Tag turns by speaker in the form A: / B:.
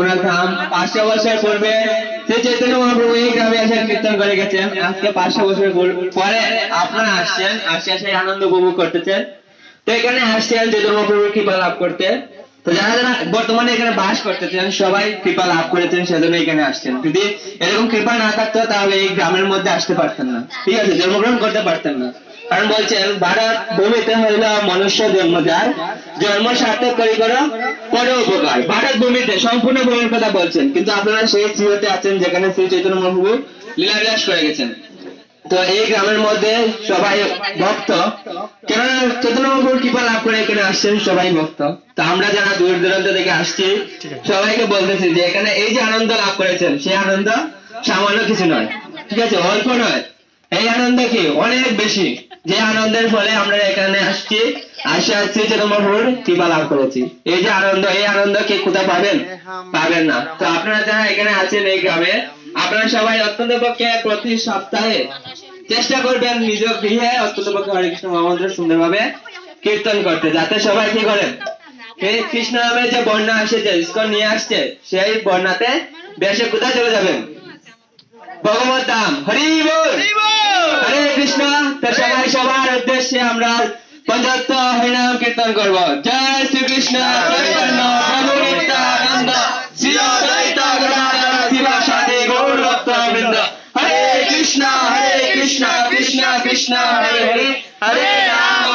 A: ওনার ধাম পাঁচশো বছর পূর্বে শ্রী চৈতন্য মহাপ্রভু এই গ্রামে এসে কীর্তন করে গেছেন, আজকে পাঁচশো বছর পরে আপনারা আসছেন আসছে সেই আনন্দ উপভোগ করতেছেন। তো এখানে আসছেন চৈতন্য মহাপ্রভুর কৃপা লাভ করতে। তো যারা যারা বর্তমানে এখানে বাস করতেছেন, সবাই কৃপা লাভ করেছেন, সেজন্য এখানে আসছেন। যদি এরকম কৃপা না থাকতো, তাহলে এই গ্রামের মধ্যে আসতে পারতেন না। ঠিক আছে জন্মগ্রহণ করতে পারতেন না। কারণ বলছেন, ভারত ভূমিতে হইল মনুষ্য জন্ম যার জন্ম সার্থক করি করো করো উপকার। ভারত ভূমিতে, সম্পূর্ণ ভূমির কথা বলছেন, কিন্তু আপনারা সেই শ্রীহতে আছেন যেখানে শ্রী চৈতন্য মহাপ্রভু লীলাবিলাস করে গেছেন। তো এই গ্রামের মধ্যে সবাই ভক্ত। কেননা চৈতন্য মহাপ্রভুর কৃপা লাভ করে এখানে আসছেন সবাই ভক্ত। তো আমরা যারা দূর দূরান্ত থেকে আসছি, সবাইকে বলতেছি যে এখানে এই যে আনন্দ লাভ করেছেন, সেই আনন্দ সামান্য কিছু নয়। ঠিক আছে, অল্প নয়। এই আনন্দ কি? অনেক বেশি। যে আনন্দের ফলে আমরা এখানে আসছি, আসে আসছি চৈতন্য মহাপ্রভুর কৃপা লাভ করেছি। এই যে আনন্দ, এই আনন্দ কি কোথাও পাবেন? পাবেন না। তো আপনারা যারা এখানে আছেন এই গ্রামে, আপনারা সবাই অত্যন্ত পক্ষে প্রতি সপ্তাহে চেষ্টা করবেন নিজ গৃহে অত্যন্ত পক্ষে হরে কৃষ্ণ মহামন্ত্র সুন্দরভাবে কীর্তন করতে, যাতে সবাই কি করেন? কৃষ্ণ নামের যে বন্যা আসেছে, ইস্কন নিয়ে আসছে, সেই বন্যাতে বেশে কোথায় চলে যাবেন? ভগবত ধাম হরি বল উদ্দেশ্যে আমরা পঞ্চাত্ত হরিনাম কীর্তন করব জয় শ্রীকৃষ্ণ চৈতন্য প্রভু নিত্যানন্দ শ্রী অদ্বৈত গদাধর শিবাসাদি গৌর ভক্ত বৃন্দ হরে কৃষ্ণ হরে কৃষ্ণ কৃষ্ণ কৃষ্ণ হরে হরে হরে রাম